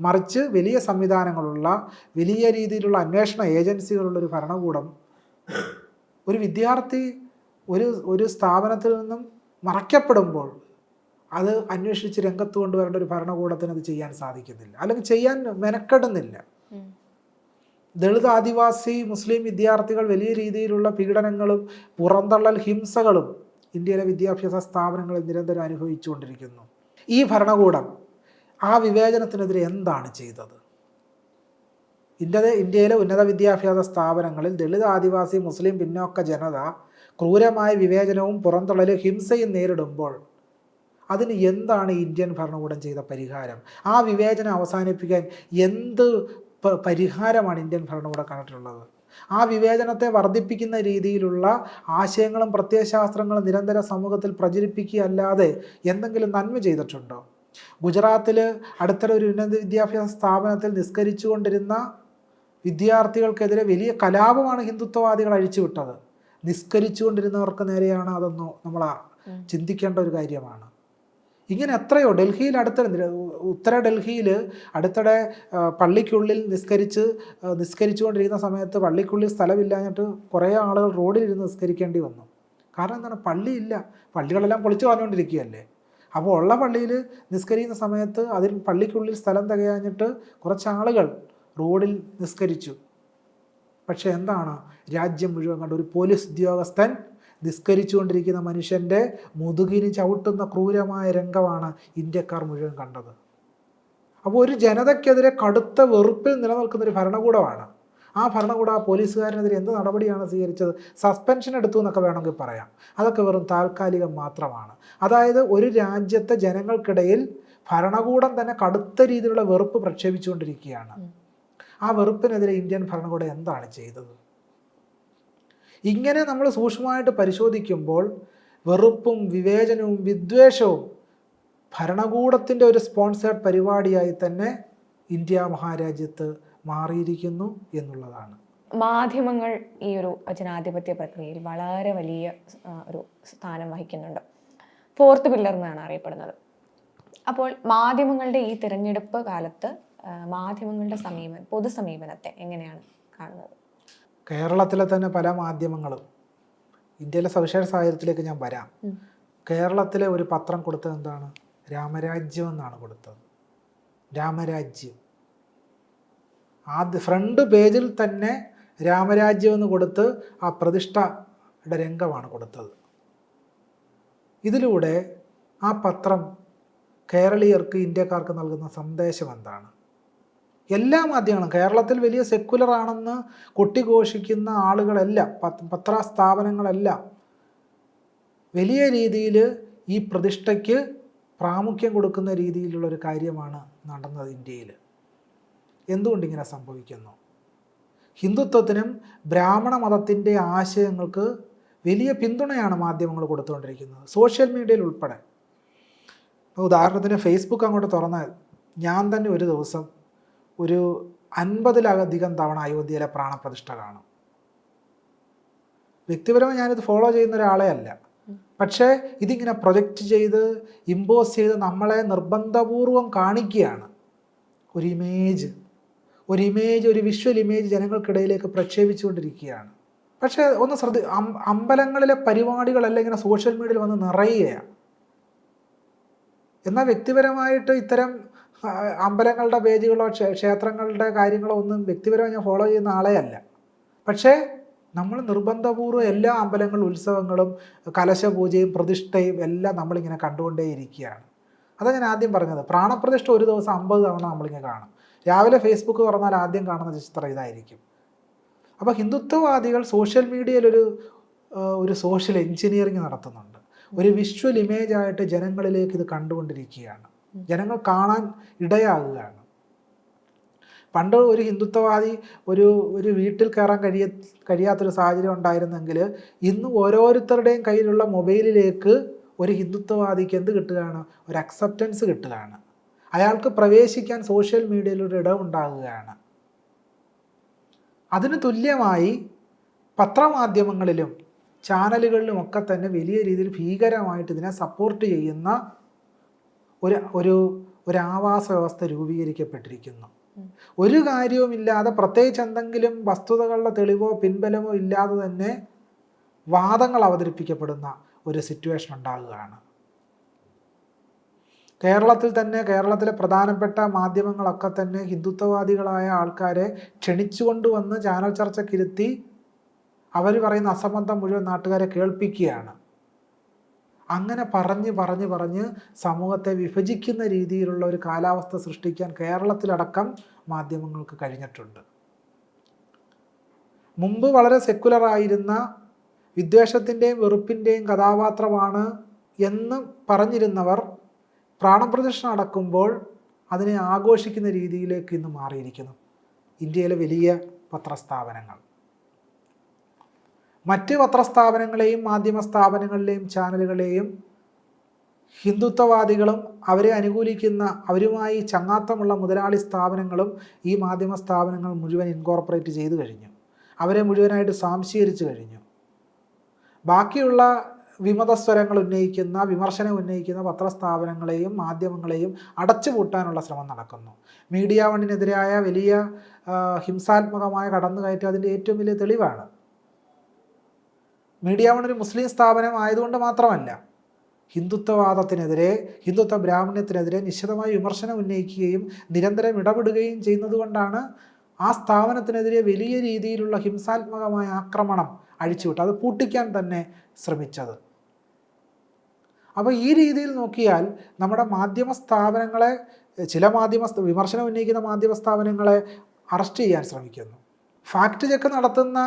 മറിച്ച് വലിയ സംവിധാനങ്ങളുള്ള വലിയ രീതിയിലുള്ള അന്വേഷണ ഏജൻസികളുള്ള ഒരു ഭരണകൂടം ഒരു വിദ്യാർത്ഥി ഒരു ഒരു സ്ഥാപനത്തിൽ നിന്നും മറയ്ക്കപ്പെടുമ്പോൾ അത് അന്വേഷിച്ച് രംഗത്ത് കൊണ്ടുവരേണ്ട ഒരു ഭരണകൂടത്തിന് അത് ചെയ്യാൻ സാധിക്കുന്നില്ല. അല്ലെങ്കിൽ ചെയ്യാൻ മെനക്കെടുന്നില്ല. ദളിത് ആദിവാസി മുസ്ലിം വിദ്യാർത്ഥികൾ വലിയ രീതിയിലുള്ള പീഡനങ്ങളും പുറന്തള്ളൽ ഹിംസകളും ഇന്ത്യയിലെ വിദ്യാഭ്യാസ സ്ഥാപനങ്ങളിൽ നിരന്തരം അനുഭവിച്ചുകൊണ്ടിരിക്കുന്നു. ഈ ഭരണകൂടം ആ വിവേചനത്തിനെതിരെ എന്താണ് ചെയ്തത്? ഇന്ത്യ ഇന്ത്യയിലെ ഉന്നത വിദ്യാഭ്യാസ സ്ഥാപനങ്ങളിൽ ദളിത് ആദിവാസി മുസ്ലിം പിന്നോക്ക ജനത ക്രൂരമായ വിവേചനവും പുറന്തള്ളൽ ഹിംസയും നേരിടുമ്പോൾ അതിന് എന്താണ് ഇന്ത്യൻ ഭരണകൂടം ചെയ്ത പരിഹാരം? ആ വിവേചനം അവസാനിപ്പിക്കാൻ എന്ത് പരിഹാരമാണ് ഇന്ത്യൻ ഭരണകൂടം കണ്ടിട്ടുള്ളത്. ആ വിവേചനത്തെ വർദ്ധിപ്പിക്കുന്ന രീതിയിലുള്ള ആശയങ്ങളും പ്രത്യയശാസ്ത്രങ്ങളും നിരന്തര സമൂഹത്തിൽ പ്രചരിപ്പിക്കുക അല്ലാതെ എന്തെങ്കിലും നന്മ ചെയ്തിട്ടുണ്ടോ? ഗുജറാത്തിൽ അടുത്തിടെ ഒരു ഉന്നത വിദ്യാഭ്യാസ സ്ഥാപനത്തിൽ നിസ്കരിച്ചുകൊണ്ടിരുന്ന വിദ്യാർത്ഥികൾക്കെതിരെ വലിയ കലാപമാണ് ഹിന്ദുത്വവാദികൾ അഴിച്ചുവിട്ടത്. നിസ്കരിച്ചുകൊണ്ടിരുന്നവർക്ക് നേരെയാണ് അതൊന്നും നമ്മൾ ചിന്തിക്കേണ്ട ഒരു കാര്യമാണ്. ഇങ്ങനെ എത്രയോ ഡൽഹിയിൽ അടുത്ത ഉത്തര ഡൽഹിയിൽ അടുത്തിടെ പള്ളിക്കുള്ളിൽ നിസ്കരിച്ച് നിസ്കരിച്ചുകൊണ്ടിരിക്കുന്ന സമയത്ത് പള്ളിക്കുള്ളിൽ സ്ഥലമില്ലാഞ്ഞിട്ട് കുറേ ആളുകൾ റോഡിലിരുന്ന് നിസ്കരിക്കേണ്ടി വന്നു. കാരണം എന്താണ്? പള്ളിയില്ല. പള്ളികളെല്ലാം പൊളിച്ചു കളഞ്ഞുകൊണ്ടിരിക്കുകയല്ലേ? അപ്പോൾ ഉള്ള പള്ളിയിൽ നിസ്കരിക്കുന്ന സമയത്ത് അതിൽ പള്ളിക്കുള്ളിൽ സ്ഥലം തികയാഞ്ഞിട്ട് കുറച്ച് ആളുകൾ റോഡിൽ നിസ്കരിച്ചു. പക്ഷേ എന്താണ്? രാജ്യം മുഴുവൻ കണ്ട ഒരു പോലീസ് ഉദ്യോഗസ്ഥൻ നിസ്കരിച്ചുകൊണ്ടിരിക്കുന്ന മനുഷ്യന്റെ മുതുകിന് ചവിട്ടുന്ന ക്രൂരമായ രംഗമാണ് ഇന്ത്യക്കാർ മുഴുവൻ കണ്ടത്. അപ്പോൾ ഒരു ജനതയ്ക്കെതിരെ കടുത്ത വെറുപ്പിൽ നിലനിൽക്കുന്ന ഒരു ഭരണകൂടമാണ്. ആ ഭരണകൂടം ആ പോലീസുകാരനെതിരെ എന്ത് നടപടിയാണ് സ്വീകരിച്ചത്? സസ്പെൻഷൻ എടുത്തു എന്നൊക്കെ വേണമെങ്കിൽ പറയാം. അതൊക്കെ വെറും താൽക്കാലികം മാത്രമാണ്. അതായത് ഒരു രാജ്യത്തെ ജനങ്ങൾക്കിടയിൽ ഭരണകൂടം തന്നെ കടുത്ത രീതിയിലുള്ള വെറുപ്പ് പ്രക്ഷേപിച്ചുകൊണ്ടിരിക്കുകയാണ്. ആ വെറുപ്പിനെതിരെ ഇന്ത്യൻ ഭരണകൂടം എന്താണ് ചെയ്തത്? ഇങ്ങനെ നമ്മൾ സൂക്ഷ്മമായിട്ട് പരിശോധിക്കുമ്പോൾ വെറുപ്പും വിവേചനവും വിദ്വേഷവും ഭരണകൂടത്തിന്റെ ഒരു സ്പോൺസേഡ് പരിപാടിയായി തന്നെ ഇന്ത്യ മഹാരാജ്യത്ത് മാറിയിരിക്കുന്നു എന്നുള്ളതാണ്. മാധ്യമങ്ങൾ ഈ ഒരു ജനാധിപത്യ പ്രക്രിയയിൽ വളരെ വലിയ ഒരു സ്ഥാനം വഹിക്കുന്നുണ്ട്. ഫോർത്ത് പില്ലർ എന്നാണ് അറിയപ്പെടുന്നത്. അപ്പോൾ മാധ്യമങ്ങളുടെ ഈ തിരഞ്ഞെടുപ്പ് കാലത്ത് മാധ്യമങ്ങളുടെ സമീപനം പൊതുസമീപനത്തെ എങ്ങനെയാണ് കാണുന്നത്? കേരളത്തിലെ തന്നെ പല മാധ്യമങ്ങളും ഇന്ത്യയിലെ സവിശേഷ സാഹചര്യത്തിലേക്ക് ഞാൻ വരാം. കേരളത്തിലെ ഒരു പത്രം കൊടുത്തത് എന്താണ്? രാമരാജ്യം എന്നാണ് കൊടുത്തത്. രാമരാജ്യം. ആദ്യ ഫ്രണ്ട് പേജിൽ തന്നെ രാമരാജ്യം എന്ന് കൊടുത്ത് ആ പ്രതിഷ്ഠയുടെ രംഗമാണ് കൊടുത്തത്. ഇതിലൂടെ ആ പത്രം കേരളീയർക്ക് ഇന്ത്യക്കാർക്ക് നൽകുന്ന സന്ദേശം എന്താണ്? എല്ലാ മാധ്യമങ്ങളും. കേരളത്തിൽ വലിയ സെക്കുലർ ആണെന്ന് കൊട്ടിഘോഷിക്കുന്ന ആളുകളെല്ലാം പത്ര പത്രസ്ഥാപനങ്ങളെല്ലാം. വലിയ രീതിയിൽ ഈ പ്രതിഷ്ഠയ്ക്ക് പ്രാമുഖ്യം കൊടുക്കുന്ന രീതിയിലുള്ള ഒരു കാര്യമാണ് നടന്നത് ഇന്ത്യയിൽ എന്തുകൊണ്ടിങ്ങനെ സംഭവിക്കുന്നു? ഹിന്ദുത്വത്തിനും ബ്രാഹ്മണ മതത്തിന്റെ ആശയങ്ങൾക്ക് വലിയ പിന്തുണയാണ് മാധ്യമങ്ങൾ കൊടുത്തുകൊണ്ടിരിക്കുന്നത്. സോഷ്യൽ മീഡിയയിൽ ഉൾപ്പെടെ. ഉദാഹരണത്തിന് ഫേസ്ബുക്ക് അങ്ങോട്ട് തുറന്നാൽ ഞാൻ തന്നെ ഒരു ദിവസം ഒരു അൻപതിലധികം തവണ അയോധ്യയിലെ പ്രാണപ്രതിഷ്ഠ കാണും. വ്യക്തിപരമായി ഞാനിത് ഫോളോ ചെയ്യുന്ന ഒരാളെ അല്ല. പക്ഷേ ഇതിങ്ങനെ പ്രൊജക്റ്റ് ചെയ്ത് ഇമ്പോസ് ചെയ്ത് നമ്മളെ നിർബന്ധപൂർവം കാണിക്കുകയാണ്. ഒരു ഇമേജ് ഒരു ഇമേജ് ഒരു വിഷ്വൽ ഇമേജ് ജനങ്ങൾക്കിടയിലേക്ക് പ്രക്ഷേപിച്ചുകൊണ്ടിരിക്കുകയാണ്. പക്ഷേ ഒന്ന് ശ്രദ്ധ അമ്പലങ്ങളിലെ പരിപാടികളെല്ലാം ഇങ്ങനെ സോഷ്യൽ മീഡിയയിൽ വന്ന് നിറയുകയാണ്. എന്നാൽ വ്യക്തിപരമായിട്ട് ഇത്തരം അമ്പലങ്ങളുടെ പേജുകളോ ക്ഷേത്രങ്ങളുടെ കാര്യങ്ങളോ ഒന്നും വ്യക്തിപരമായി ഞാൻ ഫോളോ ചെയ്യുന്ന ആളേ അല്ല. പക്ഷേ നമ്മൾ നിർബന്ധപൂർവം എല്ലാ അമ്പലങ്ങളും ഉത്സവങ്ങളും കലശപൂജയും പ്രതിഷ്ഠയും എല്ലാം നമ്മളിങ്ങനെ കണ്ടുകൊണ്ടേയിരിക്കുകയാണ്. അതാണ് ഞാൻ ആദ്യം പറഞ്ഞത്. പ്രാണപ്രതിഷ്ഠ ഒരു ദിവസം അമ്പത് തവണ നമ്മളിങ്ങനെ കാണും. രാവിലെ ഫേസ്ബുക്ക് തുറന്നാൽ ആദ്യം കാണുന്ന ചിത്രം ഇതായിരിക്കും. അപ്പോൾ ഹിന്ദുത്വവാദികൾ സോഷ്യൽ മീഡിയയിലൊരു ഒരു സോഷ്യൽ എഞ്ചിനീയറിങ് നടത്തുന്നുണ്ട്. ഒരു വിഷ്വൽ ഇമേജായിട്ട് ജനങ്ങളിലേക്ക് ഇത് കണ്ടുകൊണ്ടിരിക്കുകയാണ്. ജനങ്ങൾ കാണാൻ ഇടയാകുകയാണ് പണ്ട് ഒരു ഹിന്ദുത്വവാദി ഒരു ഒരു വീട്ടിൽ കയറാൻ കഴിയ കഴിയാത്തൊരു സാഹചര്യം ഉണ്ടായിരുന്നെങ്കിൽ ഇന്ന് ഓരോരുത്തരുടെയും കയ്യിലുള്ള മൊബൈലിലേക്ക് ഒരു ഹിന്ദുത്വവാദിക്ക് എന്ത് കിട്ടുകയാണ്? ഒരു അക്സെപ്റ്റൻസ് കിട്ടുകയാണ്. അയാൾക്ക് പ്രവേശിക്കാൻ സോഷ്യൽ മീഡിയയിൽ ഒരു ഇടമുണ്ടാകുകയാണ് അതിന് തുല്യമായി പത്രമാധ്യമങ്ങളിലും ചാനലുകളിലും ഒക്കെ തന്നെ വലിയ രീതിയിൽ ഭീകരമായിട്ട് ഇതിനെ സപ്പോർട്ട് ചെയ്യുന്ന ഒരു ഒരു ഒരു ആവാസ വ്യവസ്ഥ രൂപീകരിക്കപ്പെട്ടിരിക്കുന്നു. ഒരു കാര്യവുമില്ലാതെ പ്രത്യേകിച്ച് എന്തെങ്കിലും വസ്തുതകളുടെ തെളിവോ പിൻബലമോ ഇല്ലാതെ തന്നെ വാദങ്ങൾ അവതരിപ്പിക്കപ്പെടുന്ന ഒരു സിറ്റുവേഷൻ ഉണ്ടാകുകയാണ്. കേരളത്തിൽ തന്നെ കേരളത്തിലെ പ്രധാനപ്പെട്ട മാധ്യമങ്ങളൊക്കെ തന്നെ ഹിന്ദുത്വവാദികളായ ആൾക്കാരെ ക്ഷണിച്ചുകൊണ്ട് വന്ന് ചാനൽ ചർച്ചക്കിരുത്തി അവർ പറയുന്ന അസംബന്ധം മുഴുവൻ നാട്ടുകാരെ കേൾപ്പിക്കുകയാണ്. അങ്ങനെ പറഞ്ഞ് പറഞ്ഞ് പറഞ്ഞ് സമൂഹത്തെ വിഭജിക്കുന്ന രീതിയിലുള്ള ഒരു കാലാവസ്ഥ സൃഷ്ടിക്കാൻ കേരളത്തിലടക്കം മാധ്യമങ്ങൾക്ക് കഴിഞ്ഞിട്ടുണ്ട്. മുമ്പ് വളരെ സെക്കുലർ ആയിരുന്ന വിദ്വേഷത്തിന്റെയും വെറുപ്പിന്റെയും കഥാപാത്രമാണ് എന്ന് പറഞ്ഞിരുന്നവർ പ്രാണപ്രതിഷ്ഠ നടക്കുമ്പോൾ അതിനെ ആഘോഷിക്കുന്ന രീതിയിലേക്ക് ഇന്ന് മാറിയിരിക്കുന്നു. ഇന്ത്യയിലെ വലിയ പത്രസ്ഥാപനങ്ങൾ. മറ്റ് പത്രസ്ഥാപനങ്ങളെയും മാധ്യമ സ്ഥാപനങ്ങളിലെയും ചാനലുകളെയും ഹിന്ദുത്വവാദികളും അവരെ അനുകൂലിക്കുന്ന അവരുമായി ചങ്ങാത്തമുള്ള മുതലാളി സ്ഥാപനങ്ങളും ഈ മാധ്യമ സ്ഥാപനങ്ങൾ മുഴുവൻ ഇൻകോർപ്പറേറ്റ് ചെയ്തു കഴിഞ്ഞു. അവരെ മുഴുവനായിട്ട് സ്വാംശീകരിച്ചു കഴിഞ്ഞു. ബാക്കിയുള്ള വിമതസ്വരങ്ങൾ ഉന്നയിക്കുന്ന വിമർശനം ഉന്നയിക്കുന്ന പത്രസ്ഥാപനങ്ങളെയും മാധ്യമങ്ങളെയും അടച്ചുപൂട്ടാനുള്ള ശ്രമം നടക്കുന്നു. മീഡിയ വണ്ണിനെതിരായ വലിയ ഹിംസാത്മകമായ കടന്നുകയറ്റം അതിന്റെ ഏറ്റവും വലിയ തെളിവാണ്. മീഡിയ വൺ ഒരു മുസ്ലിം സ്ഥാപനം ആയതുകൊണ്ട് മാത്രമല്ല ഹിന്ദുത്വവാദത്തിനെതിരെ ഹിന്ദുത്വ ബ്രാഹ്മണ്യത്തിനെതിരെ നിശ്ചിതമായ വിമർശനം ഉന്നയിക്കുകയും നിരന്തരം ഇടപെടുകയും ചെയ്യുന്നതുകൊണ്ടാണ് ആ സ്ഥാപനത്തിനെതിരെ വലിയ രീതിയിലുള്ള ഹിംസാത്മകമായ ആക്രമണം അഴിച്ചുവിട്ട് അത് പൂട്ടിക്കാൻ തന്നെ ശ്രമിച്ചത്. അപ്പോൾ ഈ രീതിയിൽ നോക്കിയാൽ നമ്മുടെ മാധ്യമ സ്ഥാപനങ്ങളെ ചില മാധ്യമ വിമർശനം ഉന്നയിക്കുന്ന മാധ്യമ സ്ഥാപനങ്ങളെ അറസ്റ്റ് ചെയ്യാൻ ശ്രമിക്കുന്നു. ഫാക്ട് ചെക്ക് നടത്തുന്ന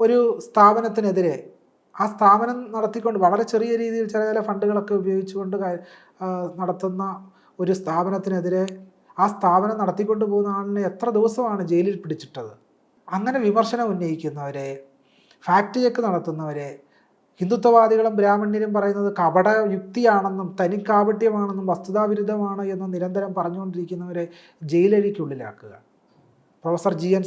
ഒരു സ്ഥാപനത്തിനെതിരെ ആ സ്ഥാപനം നടത്തിക്കൊണ്ട് വളരെ ചെറിയ രീതിയിൽ ചില ചില ഫണ്ടുകളൊക്കെ ഉപയോഗിച്ചുകൊണ്ട് നടത്തുന്ന ഒരു സ്ഥാപനത്തിനെതിരെ ആ സ്ഥാപനം നടത്തിക്കൊണ്ട് പോകുന്ന ആളിനെ എത്ര ദിവസമാണ് ജയിലിൽ പിടിച്ചിട്ടത്? അങ്ങനെ വിമർശനം ഉന്നയിക്കുന്നവരെ ഫാക്ട് ചെക്ക് നടത്തുന്നവരെ ഹിന്ദുത്വവാദികളും ബ്രാഹ്മണ്യരും പറയുന്നത് കപട യുക്തിയാണെന്നും തനിക്കാപട്യമാണെന്നും വസ്തുതാവിരുദ്ധമാണ് എന്നും നിരന്തരം പറഞ്ഞുകൊണ്ടിരിക്കുന്നവരെ ജയിലഴിക്കുള്ളിലാക്കുക പ്രൊഫസർ ജി എൻ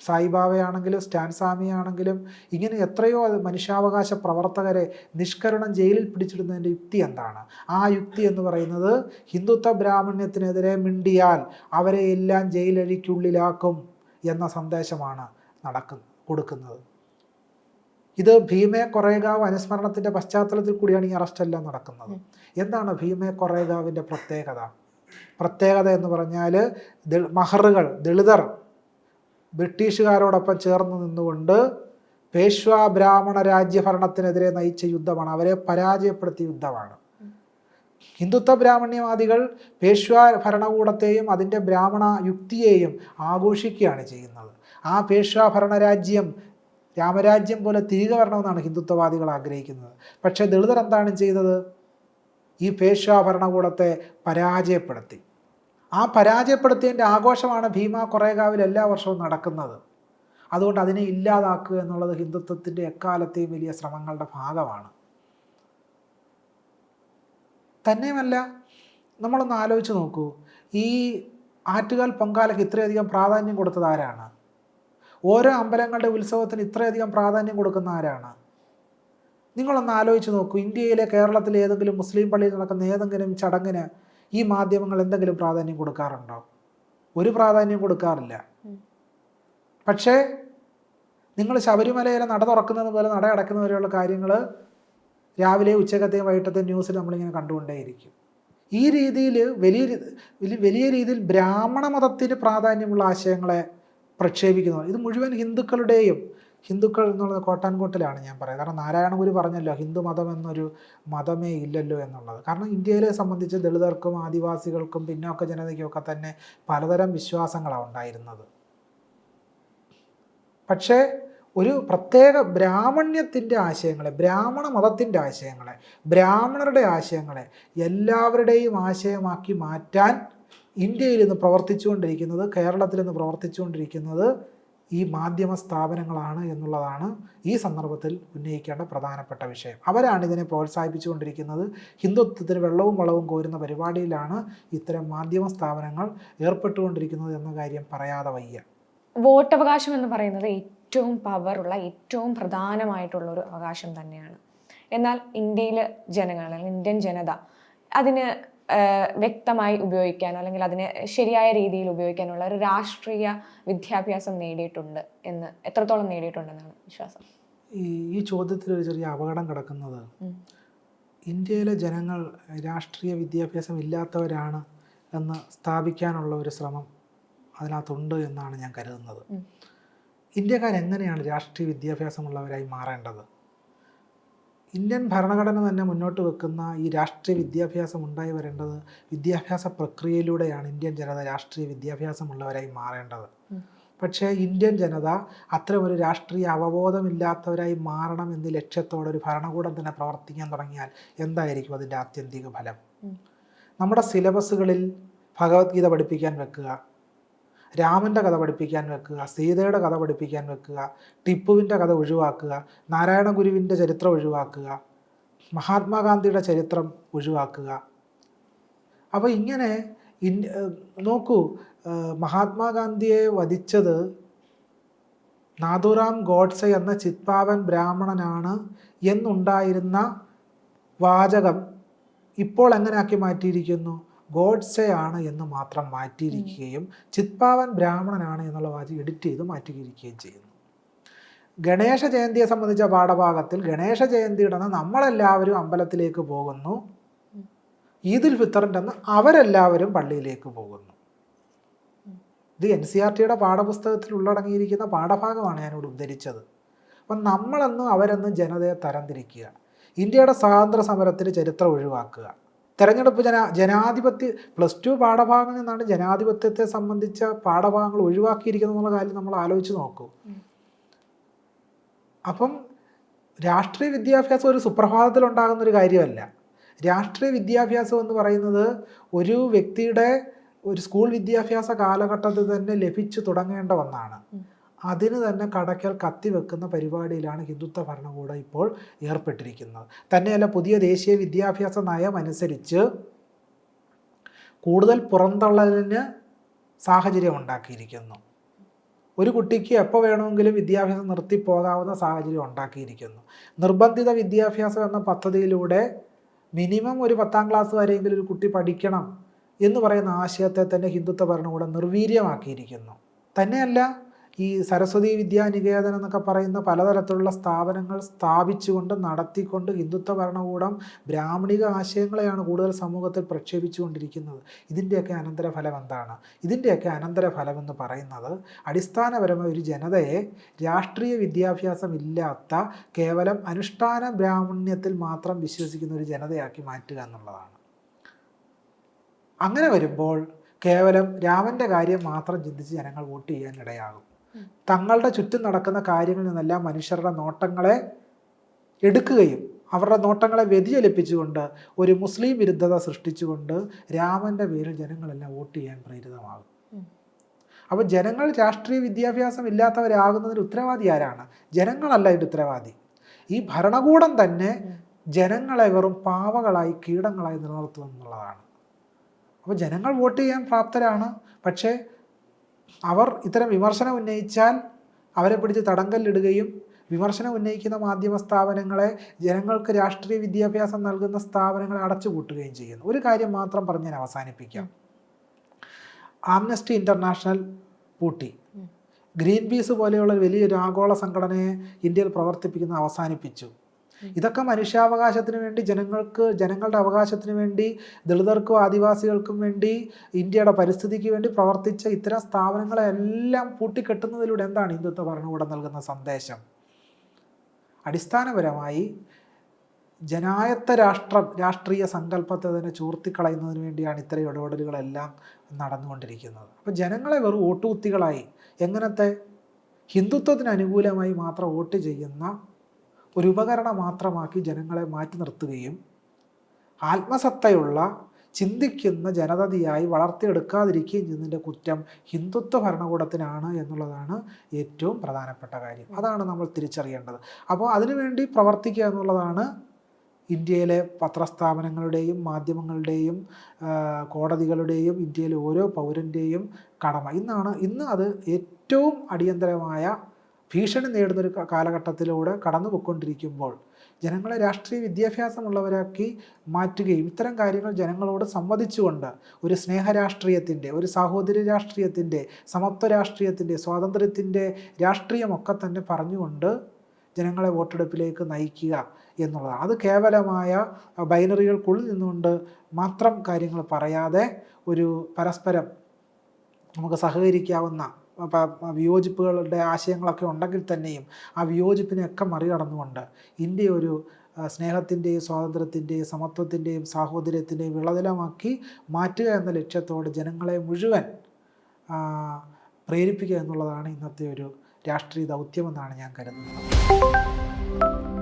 സായിബാബയാണെങ്കിലും സ്റ്റാൻ സ്വാമിയാണെങ്കിലും ഇങ്ങനെ എത്രയോ അത് മനുഷ്യാവകാശ പ്രവർത്തകരെ നിഷ്കരണം ജയിലിൽ പിടിച്ചിടുന്നതിന്റെ യുക്തി എന്താണ്? ആ യുക്തി എന്ന് പറയുന്നത് ഹിന്ദുത്വ ബ്രാഹ്മണ്യത്തിനെതിരെ മിണ്ടിയാൽ അവരെ എല്ലാം ജയിലഴിക്കുള്ളിലാക്കും എന്ന സന്ദേശമാണ് നടക്കുന്ന കൊടുക്കുന്നത്. ഇത് ഭീമേ കൊറേഗാവ് അനുസ്മരണത്തിന്റെ പശ്ചാത്തലത്തിൽ കൂടിയാണ് ഈ അറസ്റ്റെല്ലാം നടക്കുന്നത്. എന്താണ് ഭീമേ കൊറേഗാവിന്റെ പ്രത്യേകത? പ്രത്യേകത എന്ന് പറഞ്ഞാൽ മഹറുകൾ ദളിതർ ബ്രിട്ടീഷുകാരോടൊപ്പം ചേർന്ന് നിന്നുകൊണ്ട് പേഷ്വാ ബ്രാഹ്മണ രാജ്യഭരണത്തിനെതിരെ നയിച്ച യുദ്ധമാണ്. അവരെ പരാജയപ്പെടുത്തിയ യുദ്ധമാണ്. ഹിന്ദുത്വ ബ്രാഹ്മണ്യവാദികൾ പേഷ്വാ ഭരണകൂടത്തെയും അതിന്റെ ബ്രാഹ്മണ യുക്തിയെയും ആഘോഷിക്കുകയാണ് ചെയ്യുന്നത്. ആ പേഷ്വാ ഭരണരാജ്യം രാമരാജ്യം പോലെ തിരികെ വരണമെന്നാണ് ഹിന്ദുത്വവാദികൾ ആഗ്രഹിക്കുന്നത്. പക്ഷേ ദളിതർ എന്താണ് ചെയ്തത്? ഈ പേഷ്വാ ഭരണകൂടത്തെ പരാജയപ്പെടുത്തി. ആ പരാജയപ്പെടുത്തിയതിന്റെ ആഘോഷമാണ് ഭീമ കൊറേഗാവിൽ എല്ലാ വർഷവും നടക്കുന്നത്. അതുകൊണ്ട് അതിനെ ഇല്ലാതാക്കുക എന്നുള്ളത് ഹിന്ദുത്വത്തിന്റെ എക്കാലത്തെയും വലിയ ശ്രമങ്ങളുടെ ഭാഗമാണ്. തന്നെയുമല്ല നമ്മളൊന്ന് ആലോചിച്ച് നോക്കൂ. ഈ ആറ്റുകാൽ പൊങ്കാലയ്ക്ക് ഇത്രയധികം പ്രാധാന്യം കൊടുത്തത് ആരാണ്? ഓരോ അമ്പലങ്ങളുടെ ഉത്സവത്തിന് ഇത്രയധികം പ്രാധാന്യം കൊടുക്കുന്ന ആരാണ്? നിങ്ങളൊന്ന് ആലോചിച്ച് നോക്കൂ. ഇന്ത്യയിലെ കേരളത്തിലെ ഏതെങ്കിലും മുസ്ലിം പള്ളിയിൽ നടക്കുന്ന ഏതെങ്കിലും ചടങ്ങിന് ഈ മാധ്യമങ്ങൾ എന്തെങ്കിലും പ്രാധാന്യം കൊടുക്കാറുണ്ടോ? ഒരു പ്രാധാന്യം കൊടുക്കാറില്ല. പക്ഷേ നിങ്ങൾ ശബരിമലയിലെ നട തുറക്കുന്നത് പോലെ നട അടക്കുന്നവരെയുള്ള കാര്യങ്ങൾ രാവിലെ ഉച്ചക്കത്തെയും വൈകിട്ടത്തെയും ന്യൂസിൽ നമ്മളിങ്ങനെ കണ്ടുകൊണ്ടേയിരിക്കും. ഈ രീതിയിൽ വലിയ- വലിയ രീതിയിൽ ബ്രാഹ്മണ മതത്തിന് പ്രാധാന്യമുള്ള ആശയങ്ങളെ പ്രക്ഷേപിക്കുന്നു ഇത് മുഴുവൻ ഹിന്ദുക്കളുടെയും ഹിന്ദുക്കൾ എന്നുള്ളത് കോട്ടാൻകോട്ടിലാണ് ഞാൻ പറയുന്നത്. കാരണം നാരായണഗുരു പറഞ്ഞല്ലോ ഹിന്ദു മതം എന്നൊരു മതമേ ഇല്ലല്ലോ എന്നുള്ളത്. കാരണം ഇന്ത്യയിലെ സംബന്ധിച്ച് ദളിതർക്കും ആദിവാസികൾക്കും പിന്നോക്ക ജനതയ്ക്കും ഒക്കെ തന്നെ പലതരം വിശ്വാസങ്ങളാണ് ഉണ്ടായിരുന്നത്. പക്ഷേ ഒരു പ്രത്യേക ബ്രാഹ്മണ്യത്തിന്റെ ആശയങ്ങളെ ബ്രാഹ്മണ മതത്തിന്റെ ആശയങ്ങളെ ബ്രാഹ്മണരുടെ ആശയങ്ങളെ എല്ലാവരുടെയും ആശയമാക്കി മാറ്റാൻ ഇന്ത്യയിൽ ഇന്ന് പ്രവർത്തിച്ചുകൊണ്ടിരിക്കുന്നത് കേരളത്തിൽ ഇന്ന് പ്രവർത്തിച്ചുകൊണ്ടിരിക്കുന്നത് ഈ മാധ്യമ സ്ഥാപനങ്ങളാണ് എന്നുള്ളതാണ് ഈ സന്ദർഭത്തിൽ ഉന്നയിക്കേണ്ട പ്രധാനപ്പെട്ട വിഷയം. അവരാണ് ഇതിനെ പ്രോത്സാഹിപ്പിച്ചുകൊണ്ടിരിക്കുന്നത്. ഹിന്ദുത്വത്തിന് വെള്ളവും വളവും കോരുന്ന പരിപാടിയിലാണ് ഇത്തരം മാധ്യമ സ്ഥാപനങ്ങൾ ഏർപ്പെട്ടുകൊണ്ടിരിക്കുന്നത് എന്ന കാര്യം പറയാതെ വയ്യ. വോട്ടവകാശം എന്ന് പറയുന്നത് ഏറ്റവും പവറുള്ള ഏറ്റവും പ്രധാനമായിട്ടുള്ള ഒരു അവകാശം തന്നെയാണ്. എന്നാൽ ഇന്ത്യയിലെ ജനങ്ങൾ അല്ലെങ്കിൽ ഇന്ത്യൻ ജനത അതിന് വ്യക്തമായി ഉപയോഗിക്കാനോ അല്ലെങ്കിൽ അതിനെ ശരിയായ രീതിയിൽ ഉപയോഗിക്കാനുള്ള ഒരു രാഷ്ട്രീയ വിദ്യാഭ്യാസം നേടിയിട്ടുണ്ട് എന്ന് എത്രത്തോളം നേടിയിട്ടുണ്ടെന്നാണ് വിശ്വാസം? ഈ ഈ ചോദ്യത്തിൽ ഒരു ചെറിയ അപകടം കിടക്കുന്നത്. ഇന്ത്യയിലെ ജനങ്ങൾ രാഷ്ട്രീയ വിദ്യാഭ്യാസം ഇല്ലാത്തവരാണ് എന്ന് സ്ഥാപിക്കാനുള്ള ഒരു ശ്രമം അതിനകത്തുണ്ട് എന്നാണ് ഞാൻ കരുതുന്നത്. ഇന്ത്യക്കാർ എങ്ങനെയാണ് രാഷ്ട്രീയ വിദ്യാഭ്യാസമുള്ളവരായി മാറേണ്ടത്? ഇന്ത്യൻ ഭരണഘടന തന്നെ മുന്നോട്ട് വെക്കുന്ന ഈ രാഷ്ട്രീയ വിദ്യാഭ്യാസം ഉണ്ടായി വരേണ്ടത് വിദ്യാഭ്യാസ പ്രക്രിയയിലൂടെയാണ് ഇന്ത്യൻ ജനത രാഷ്ട്രീയ വിദ്യാഭ്യാസമുള്ളവരായി മാറേണ്ടത്. പക്ഷേ ഇന്ത്യൻ ജനത അത്തരമൊരു ഒരു രാഷ്ട്രീയ അവബോധമില്ലാത്തവരായി മാറണം എന്ന ലക്ഷ്യത്തോടെ ഒരു ഭരണകൂടം തന്നെ പ്രവർത്തിക്കാൻ തുടങ്ങിയാൽ എന്തായിരിക്കും അതിന്റെ ആത്യന്തിക ഫലം? നമ്മുടെ സിലബസുകളിൽ ഭഗവത്ഗീത പഠിപ്പിക്കാൻ വെക്കുക രാമന്റെ കഥ പഠിപ്പിക്കാൻ വെക്കുക സീതയുടെ കഥ പഠിപ്പിക്കാൻ വെക്കുക ടിപ്പുവിന്റെ കഥ ഒഴിവാക്കുക നാരായണ ഗുരുവിന്റെ ചരിത്രം ഒഴിവാക്കുക മഹാത്മാഗാന്ധിയുടെ ചരിത്രം ഒഴിവാക്കുക. അപ്പോൾ ഇങ്ങനെ നോക്കൂ മഹാത്മാഗാന്ധിയെ വധിച്ചത് നാഥുറാം ഗോഡ്സെ എന്ന ചിത്പാവൻ ബ്രാഹ്മണനാണ് എന്നുണ്ടായിരുന്ന വാചകം ഇപ്പോൾ എങ്ങനെയാക്കി മാറ്റിയിരിക്കുന്നു? ഗോഡ്സെ ആണ് എന്ന് മാത്രം മാറ്റിയിരിക്കുകയും ചിത്പാവൻ ബ്രാഹ്മണനാണ് എന്നുള്ള വാചകം എഡിറ്റ് ചെയ്ത് മാറ്റിയിരിക്കുകയും ചെയ്യുന്നു. ഗണേശ ജയന്തിയെ സംബന്ധിച്ച പാഠഭാഗത്തിൽ ഗണേശ ജയന്തിയുടെ അന്ന് നമ്മളെല്ലാവരും അമ്പലത്തിലേക്ക് പോകുന്നു. ഈദുൽ ഫിത്തറിന്റെ അന്ന് അവരെല്ലാവരും പള്ളിയിലേക്ക് പോകുന്നു. ഇത് എൻ സി ആർ ടിയുടെ പാഠപുസ്തകത്തിൽ ഉള്ളടങ്ങിയിരിക്കുന്ന പാഠഭാഗമാണ് ഞാനിവിടെ ഉദ്ധരിച്ചത്. അപ്പം നമ്മളെന്നും അവരെന്നും ജനതയെ തരംതിരിക്കുക. ഇന്ത്യയുടെ സ്വാതന്ത്ര്യ സമരത്തിന് ചരിത്രം ഒഴിവാക്കുക. തെരഞ്ഞെടുപ്പ് ജന ജനാധിപത്യ പ്ലസ് ടു പാഠഭാഗങ്ങളിൽ നിന്നാണ് ജനാധിപത്യത്തെ സംബന്ധിച്ച പാഠഭാഗങ്ങൾ ഒഴിവാക്കിയിരിക്കുന്നത് എന്നുള്ള കാര്യം നമ്മൾ ആലോചിച്ച് നോക്കൂ അപ്പം രാഷ്ട്രീയ വിദ്യാഭ്യാസം ഒരു സുപ്രഭാതത്തിൽ ഉണ്ടാകുന്ന ഒരു കാര്യമല്ല രാഷ്ട്രീയ വിദ്യാഭ്യാസം എന്ന് പറയുന്നത് ഒരു വ്യക്തിയുടെ ഒരു സ്കൂൾ വിദ്യാഭ്യാസ കാലഘട്ടത്തിൽ തന്നെ ലഭിച്ചു തുടങ്ങേണ്ട ഒന്നാണ്. അതിന് തന്നെ കടക്കൽ കത്തിവെക്കുന്ന പരിപാടിയിലാണ് ഹിന്ദുത്വ ഭരണകൂടം ഇപ്പോൾ ഏർപ്പെട്ടിരിക്കുന്നത്. തന്നെയല്ല പുതിയ ദേശീയ വിദ്യാഭ്യാസ നയം അനുസരിച്ച് കൂടുതൽ പുറന്തള്ളലിന് സാഹചര്യം ഉണ്ടാക്കിയിരിക്കുന്നു. ഒരു കുട്ടിക്ക് എപ്പോൾ വേണമെങ്കിലും വിദ്യാഭ്യാസം നിർത്തിപ്പോകാവുന്ന സാഹചര്യം ഉണ്ടാക്കിയിരിക്കുന്നു. നിർബന്ധിത വിദ്യാഭ്യാസം എന്ന പദ്ധതിയിലൂടെ മിനിമം ഒരു പത്താം ക്ലാസ് വരെയെങ്കിലും ഒരു കുട്ടി പഠിക്കണം എന്ന് പറയുന്ന ആശയത്തെ തന്നെ ഹിന്ദുത്വ ഭരണകൂടം നിർവീര്യമാക്കിയിരിക്കുന്നു. തന്നെയല്ല ഈ സരസ്വതി വിദ്യാനികേതൻ എന്നൊക്കെ പറയുന്ന പലതരത്തിലുള്ള സ്ഥാപനങ്ങൾ സ്ഥാപിച്ചുകൊണ്ട് നടത്തിക്കൊണ്ട് ഹിന്ദുത്വ ഭരണകൂടം ബ്രാഹ്മണിക ആശയങ്ങളെയാണ് കൂടുതൽ സമൂഹത്തിൽ പ്രക്ഷേപിച്ചുകൊണ്ടിരിക്കുന്നത്. ഇതിന്റെയൊക്കെ അനന്തരഫലം എന്താണ്? ഇതിന്റെയൊക്കെ അനന്തരഫലം എന്ന് പറയുന്നത് അടിസ്ഥാനപരമായ ഒരു ജനതയെ രാഷ്ട്രീയ വിദ്യാഭ്യാസം ഇല്ലാത്ത കേവലം അനുഷ്ഠാന ബ്രാഹ്മണ്യത്തിൽ മാത്രം വിശ്വസിക്കുന്ന ഒരു ജനതയാക്കി മാറ്റുക എന്നുള്ളതാണ്. അങ്ങനെ വരുമ്പോൾ കേവലം രാമന്റെ കാര്യം മാത്രം ചിന്തിച്ച് ജനങ്ങൾ വോട്ട് ചെയ്യാൻ ഇടയാകും തങ്ങളുടെ ചുറ്റും നടക്കുന്ന കാര്യങ്ങളിൽ നിന്നെല്ലാം മനുഷ്യരുടെ നോട്ടങ്ങളെ എടുക്കുകയും അവരുടെ നോട്ടങ്ങളെ വ്യതിചലിപ്പിച്ചുകൊണ്ട് ഒരു മുസ്ലിം വിരുദ്ധത സൃഷ്ടിച്ചുകൊണ്ട് രാമന്റെ പേരിൽ ജനങ്ങളെല്ലാം വോട്ട് ചെയ്യാൻ പ്രേരിതമാകും. അപ്പോൾ ജനങ്ങൾ രാഷ്ട്രീയ വിദ്യാഭ്യാസം ഇല്ലാത്തവരാകുന്നതിന് ഉത്തരവാദി ആരാണ്? ജനങ്ങളല്ല ഇതിന്റെ ഉത്തരവാദി. ഈ ഭരണകൂടം തന്നെ ജനങ്ങളെ വെറും പാവകളായി കീടങ്ങളായി നിലനിർത്തുമെന്നുള്ളതാണ് അപ്പോൾ ജനങ്ങൾ വോട്ട് ചെയ്യാൻ പ്രാപ്തരാണ്. പക്ഷേ അവർ ഇത്തരം വിമർശനം ഉന്നയിച്ചാൽ അവരെ പിടിച്ച് തടങ്കലിടുകയും വിമർശനം ഉന്നയിക്കുന്ന മാധ്യമ സ്ഥാപനങ്ങളെ ജനങ്ങൾക്ക് രാഷ്ട്രീയ വിദ്യാഭ്യാസം നൽകുന്ന സ്ഥാപനങ്ങളെ അടച്ചുപൂട്ടുകയും ചെയ്യുന്നു. ഒരു കാര്യം മാത്രം പറഞ്ഞ് ഞാൻ അവസാനിപ്പിക്കാം. ആംനസ്റ്റി ഇന്റർനാഷണൽ പൂട്ടി. ഗ്രീൻ പീസ് പോലെയുള്ള വലിയൊരു ആഗോള സംഘടനയെ ഇന്ത്യയിൽ പ്രവർത്തിപ്പിക്കുന്ന അവസാനിപ്പിച്ചു. ഇതൊക്കെ മനുഷ്യാവകാശത്തിന് വേണ്ടി ജനങ്ങൾക്ക് ജനങ്ങളുടെ അവകാശത്തിന് വേണ്ടി ദളിതർക്കും ആദിവാസികൾക്കും വേണ്ടി ഇന്ത്യയുടെ പരിസ്ഥിതിക്ക് വേണ്ടി പ്രവർത്തിച്ച ഇത്തരം സ്ഥാപനങ്ങളെല്ലാം പൂട്ടിക്കെട്ടുന്നതിലൂടെ എന്താണ് ഹിന്ദുത്വ ഭരണകൂടം നൽകുന്ന സന്ദേശം? അടിസ്ഥാനപരമായി ജനായത്ത രാഷ്ട്രം രാഷ്ട്രീയ സങ്കല്പത്തെ തന്നെ ചോർത്തിക്കളയുന്നതിന് വേണ്ടിയാണ് ഇത്തരം ഇടപെടലുകളെല്ലാം നടന്നുകൊണ്ടിരിക്കുന്നത്. അപ്പോൾ ജനങ്ങളെ വെറും വോട്ടുകുത്തികളായി എങ്ങനത്തെ ഹിന്ദുത്വത്തിന് അനുകൂലമായി മാത്രം വോട്ട് ചെയ്യുന്ന ഒരു ഉപകരണം മാത്രമാക്കി ജനങ്ങളെ മാറ്റി നിർത്തുകയും ആത്മസത്തയുള്ള ചിന്തിക്കുന്ന ജനതയായി വളർത്തിയെടുക്കാതിരിക്കുകയും ചെയ്യുന്നതിന്റെ കുറ്റം ഹിന്ദുത്വ ഭരണകൂടത്തിനാണ് എന്നുള്ളതാണ് ഏറ്റവും പ്രധാനപ്പെട്ട കാര്യം. അതാണ് നമ്മൾ തിരിച്ചറിയേണ്ടത്. അപ്പോൾ അതിനുവേണ്ടി പ്രവർത്തിക്കുക എന്നുള്ളതാണ് ഇന്ത്യയിലെ പത്രസ്ഥാപനങ്ങളുടെയും മാധ്യമങ്ങളുടെയും കോടതികളുടെയും ഇന്ത്യയിലെ ഓരോ പൗരന്റെയും കടമ. ഇന്നാണ് ഇന്ന് അത് ഏറ്റവും അടിയന്തരമായ ഭീഷണി നേടുന്നൊരു കാലഘട്ടത്തിലൂടെ കടന്നു പോയിക്കൊണ്ടിരിക്കുമ്പോൾ ജനങ്ങളെ രാഷ്ട്രീയ വിദ്യാഭ്യാസമുള്ളവരാക്കി മാറ്റുകയും ഇത്തരം കാര്യങ്ങൾ ജനങ്ങളോട് സംവദിച്ചുകൊണ്ട് ഒരു സ്നേഹരാഷ്ട്രീയത്തിന്റെ ഒരു സാഹോദര്യ രാഷ്ട്രീയത്തിന്റെ സമത്വ രാഷ്ട്രീയത്തിന്റെ സ്വാതന്ത്ര്യത്തിന്റെ രാഷ്ട്രീയമൊക്കെ തന്നെ പറഞ്ഞുകൊണ്ട് ജനങ്ങളെ വോട്ടെടുപ്പിലേക്ക് നയിക്കുക എന്നുള്ളതാണ്. അത് കേവലമായ ബൈനറികൾക്കുള്ളിൽ നിന്നുകൊണ്ട് മാത്രം കാര്യങ്ങൾ പറയാതെ ഒരു പരസ്പരം നമുക്ക് സഹകരിക്കാവുന്ന വിയോജിപ്പുകളുടെ ആശയങ്ങളൊക്കെ ഉണ്ടെങ്കിൽ തന്നെയും ആ വിയോജിപ്പിനെയൊക്കെ മറികടന്നുകൊണ്ട് ഇന്ത്യ ഒരു സ്നേഹത്തിന്റെയും സ്വാതന്ത്ര്യത്തിന്റെയും സമത്വത്തിന്റെയും സാഹോദര്യത്തിന്റെയും വിളതലമാക്കി മാറ്റുക എന്ന ലക്ഷ്യത്തോടെ ജനങ്ങളെ മുഴുവൻ പ്രേരിപ്പിക്കുക എന്നുള്ളതാണ് ഇന്നത്തെ ഒരു രാഷ്ട്രീയ ദൗത്യമെന്നാണ് ഞാൻ കരുതുന്നത്.